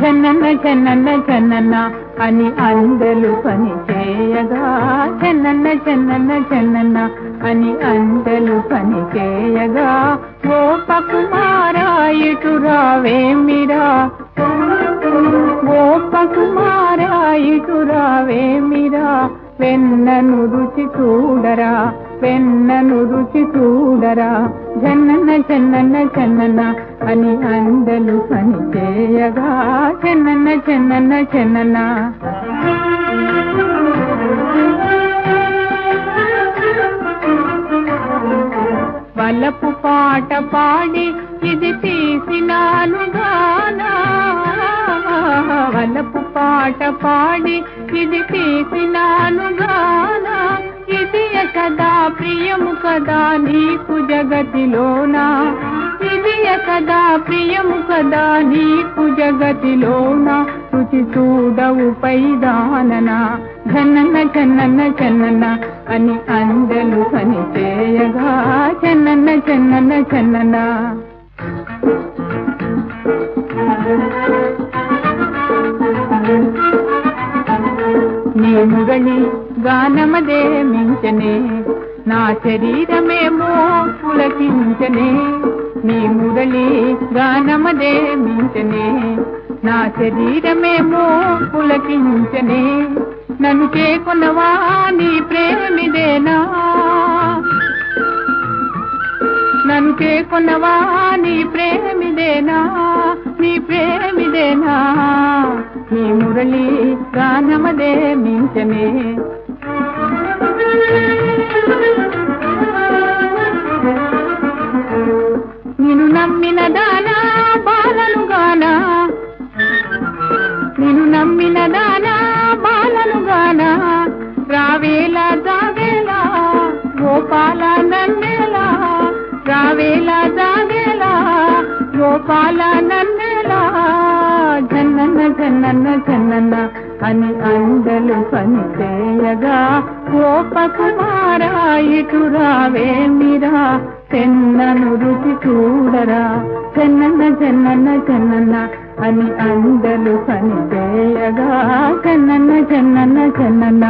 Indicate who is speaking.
Speaker 1: జనన జనన జనన అని అందలు పని చేయగా. జనన జనన జనన అని అందలు పని చేయగా. ఓ పకుమారా ఇటు రావేమిరా ఓ పకుమారా ఇటు రావేమిరా వెన్నను రుచి చూడరా. వెన్నను రుచి చూడరా. జన్నన్న జన్నన్న జన్నన్న అని అందలు పని చేయగా చెన్నన్న చెన్నన్న చెన్నన్న వలపు పాట పాడి ఇది తీసినాను గానా. వలపు పాట పాడి ఇది తీసినాను గానా. ఇది కదా ప్రియము కదా నీకు జగతిలోనా? ఇది కదా ప్రియము కదా నీకు జగతిలోనా? రుచి చూడవు పైదానన? ఘనన చన్నన చన్నన అని అందలు పని చేయగా చన్నన చన్నన చన్నన నీ మురళి గానమదే మించనే. నా శరీరమేమో పులకించనే నీ మురళి గానమదే మించనే. నా శరీరమేమో పులకించనే నన్ను చేకున్నవా నీ ప్రేమిదేనా నన్ను చేకున్నవా నీ ప్రేమిదేనా నీ ప్రేమిదేనా నీ మురళి గానమదే మించనే. నేను నమ్మిన దానా బాలను గానా? నిన్ను నమ్మిన దానా బాలను గానా? రావేలా జాగేలా గోపాల నన్నేలా? రావేలా జాగేలా గోపాల నన్నేలా? జన్నన్న జన్నన్న జన్నన్న అని అందలు పని చేయగా గోపకుమారా ఇటు రావేమిరా చెన్నను రుచి చూడరా చెన్నన్న చెన్నన్న చెన్నన్న అని అందలు పని చేయగా చెన్నన్న చెన్నన్న చెన్నన్న